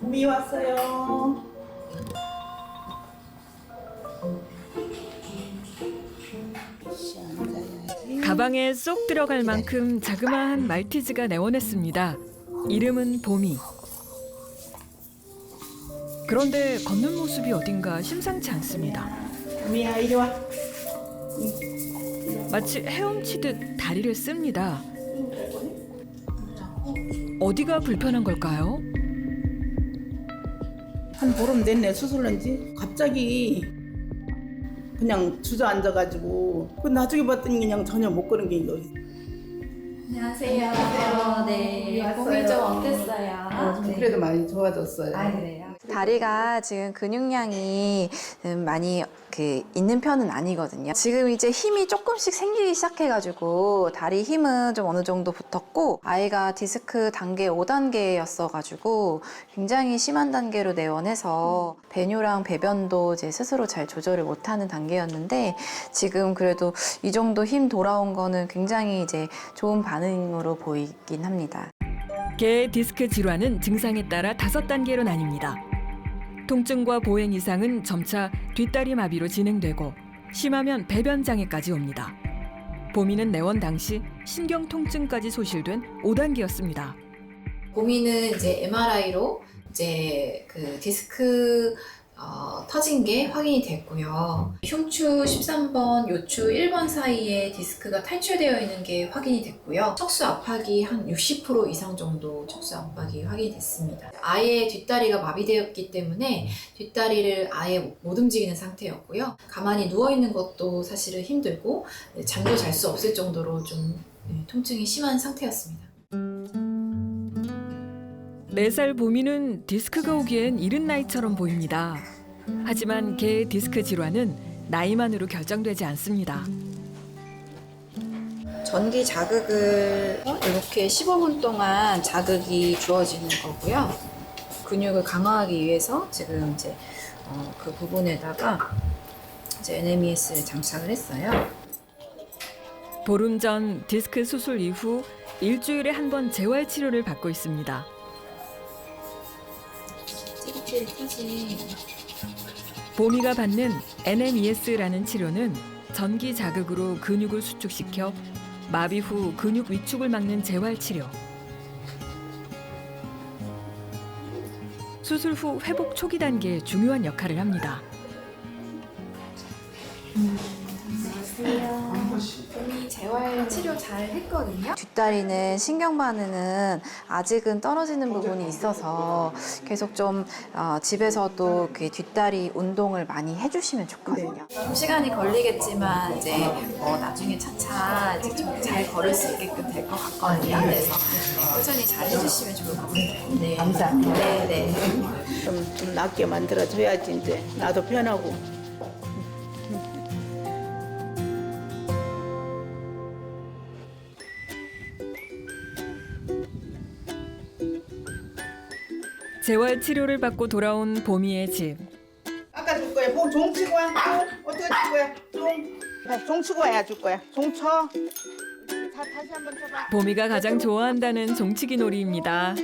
미 왔어요. 가방에 쏙 들어갈 만큼 자그마한 말티즈가 내원했습니다. 이름은 봄이. 그런데 걷는 모습이 어딘가 심상치 않습니다. 미야 이리 와. 마치 헤엄치듯 다리를 씁니다. 어디가 불편한 걸까요? 한 보름 됐네 수술한 지. 갑자기 그냥 주저앉아가지고 그 나중에 봤더니 그냥 전혀 못 걸은 게 여기. 안녕하세요. 네. 왔어요. 몸이 좀 어땠어요? 네. 그래도 많이 좋아졌어요. 아, 그래요? 다리가 지금 근육량이 음, 많이 그 있는 편은 아니거든요. 지금 이제 힘이 조금씩 생기기 시작해가지고 다리 힘은 좀 어느 정도 붙었고 아이가 디스크 단계 5단계였어가지고 굉장히 심한 단계로 내원해서 배뇨랑 배변도 이제 스스로 잘 조절을 못하는 단계였는데 지금 그래도 이 정도 힘 돌아온 거는 굉장히 이제 좋은 반응으로 보이긴 합니다. 개의 디스크 질환은 증상에 따라 다섯 단계로 나뉩니다. 통증과 보행 이상은 점차 뒷다리 마비로 진행되고 심하면 배변 장애까지 옵니다. 보미는 내원 당시 신경 통증까지 소실된 5단계였습니다. 고민은 이제 MRI로 이제 그 디스크 어, 터진 게 확인이 됐고요. 흉추 13번, 요추 1번 사이에 디스크가 탈출되어 있는 게 확인이 됐고요. 척수 압박이 한 60% 이상 정도 척수 압박이 확인이 됐습니다. 아예 뒷다리가 마비되었기 때문에 뒷다리를 아예 못 움직이는 상태였고요. 가만히 누워 있는 것도 사실은 힘들고 네, 잠도 잘 수 없을 정도로 좀 네, 통증이 심한 상태였습니다. 4살 보미는 디스크가 오기엔 이른 나이처럼 보입니다. 하지만 개의 디스크 질환은 나이만으로 결정되지 않습니다. 전기 자극을 이렇게 15분 동안 자극이 주어지는 거고요. 근육을 강화하기 위해서 지금 이제 어, 그 부분에다가 이제 NMES를 장착을 했어요. 보름 전 디스크 수술 이후 일주일에 한 번 재활 치료를 받고 있습니다. 보미가 받는 NMES라는 치료는 전기 자극으로 근육을 수축시켜 마비 후 근육 위축을 막는 재활 치료. 수술 후 회복 초기 단계에 중요한 역할을 합니다. 봄 잘 했거든요. 뒷다리는 신경 반응은 아직은 떨어지는 부분이 있어서 계속 좀 어, 집에서도 그 뒷다리 운동을 많이 해주시면 좋거든요. 좀 시간이 걸리겠지만 이제 뭐 나중에 차차 이제 좀 잘 걸을 수 있게끔 될 것 같거든요. 그래서 꾸준히 잘 해주시면 좋을 것 같아요. 네. 감사합니다. 네, 네. 좀, 좀 낫게 만들어줘야지 이제 나도 편하고. 재활 치료를 받고 돌아온 보미의 집. 아까 줄 거야. 뭐, 종 치고 와. 종. 어떻게 줄 거야? 종. 아, 종 치고 와야 줄 거야. 종 쳐. 자, 다시 한번 쳐봐. 보미가 가장 좋아한다는 종치기 놀이입니다.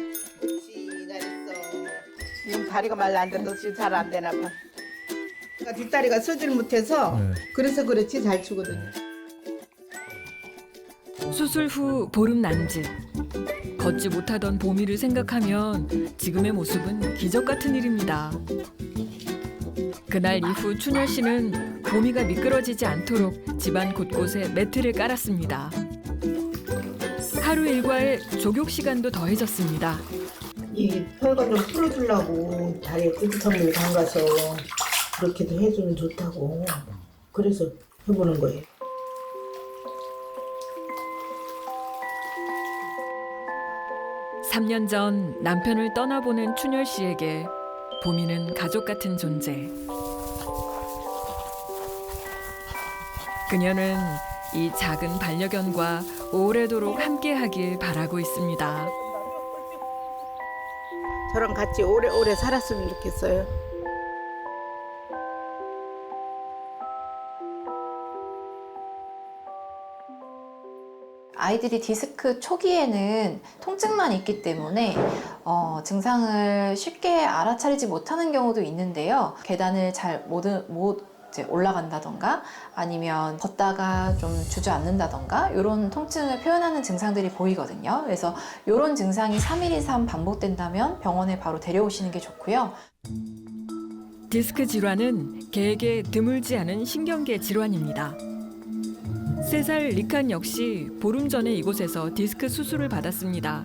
지금 다리가 말라 안 돼도 지금 잘 안 되나 봐. 그러니까 뒷다리가 서질 못해서 그래서 그렇지 잘 추거든. 수술 후 보름 난지. 걷지 못하던 보미를 생각하면 지금의 모습은 기적 같은 일입니다. 그날 이후 춘열 씨는 보미가 미끄러지지 않도록 집안 곳곳에 매트를 깔았습니다. 하루 일과에 족욕 시간도 더해졌습니다. 이 혈관 좀 풀어주려고 다리에 끄트머리 담가서 그렇게도 해주면 좋다고. 그래서 해보는 거예요. 삼년전 남편을 떠나보낸 춘열 씨에게 보미는 가족 같은 존재. 그녀는 이 작은 반려견과 오래도록 함께하길 바라고 있습니다. 저랑 같이 오래오래 살았으면 좋겠어요. 아이들이 디스크 초기에는 통증만 있기 때문에 어, 증상을 쉽게 알아차리지 못하는 경우도 있는데요. 계단을 잘 못, 못 올라간다던가 아니면 걷다가 좀 주저앉는다던가 이런 통증을 표현하는 증상들이 보이거든요. 그래서 이런 증상이 3일 이상 반복된다면 병원에 바로 데려오시는 게 좋고요. 디스크 질환은 개에게 드물지 않은 신경계 질환입니다. 세 살 리칸 역시 보름 전에 이곳에서 디스크 수술을 받았습니다.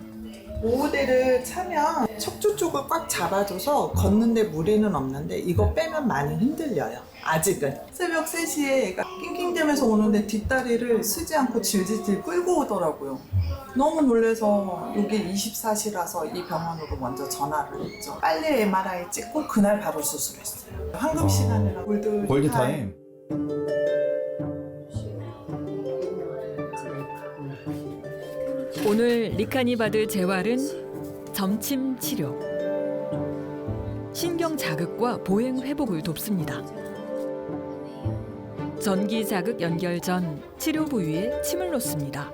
보호대를 차면 척추 쪽을 꽉 잡아줘서 걷는데 무리는 없는데 이거 빼면 많이 흔들려요. 아직은. 새벽 3시에 애가 낑낑대면서 오는데 뒷다리를 쓰지 않고 질질질 끌고 오더라고요. 너무 놀래서 여기 24시라서 이 병원으로 먼저 전화를 했죠. 빨리 MRI 찍고 그날 바로 수술했어요. 황금 시간이라 골드, 골드타임. 오늘 리칸이 받을 재활은 점침 치료. 신경 자극과 보행 회복을 돕습니다. 전기 자극 연결 전 치료 부위에 침을 놓습니다.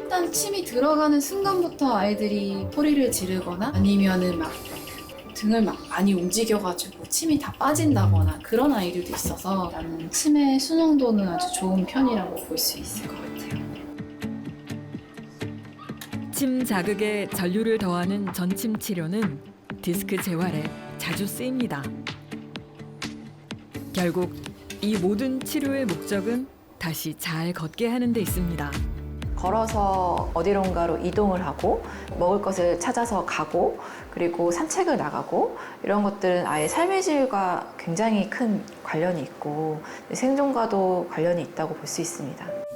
일단 침이 들어가는 순간부터 아이들이 소리를 지르거나 아니면은 막 등을 막 많이 움직여가지고 침이 다 빠진다거나 그런 아이들도 있어서 나는 침의 수능도는 아주 좋은 편이라고 볼 수 있을 것 같아요. 침 자극에 전류를 더하는 전침 치료는 디스크 재활에 자주 쓰입니다. 결국 이 모든 치료의 목적은 다시 잘 걷게 하는 데 있습니다. 걸어서 어디론가로 이동을 하고 먹을 것을 찾아서 가고 그리고 산책을 나가고 이런 것들은 아예 삶의 질과 굉장히 큰 관련이 있고 생존과도 관련이 있다고 볼 수 있습니다.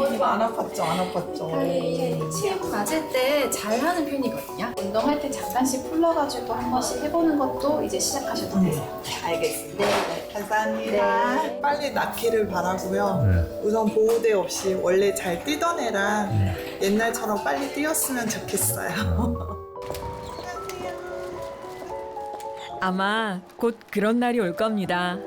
어디가 안 아팠죠? 안 아팠죠? 침 맞을 때 잘하는 편이거든요. 운동할 때 잠깐씩 풀러가지고 한 번씩 해보는 것도 이제 시작하셔도 돼요. 알겠습니다. 감사합니다. 빨리 낫기를 바라고요. 우선 보호대 없이 원래 잘 뛰던 애랑 옛날처럼 빨리 뛰었으면 좋겠어요. 아마 곧 그런 날이 올 겁니다.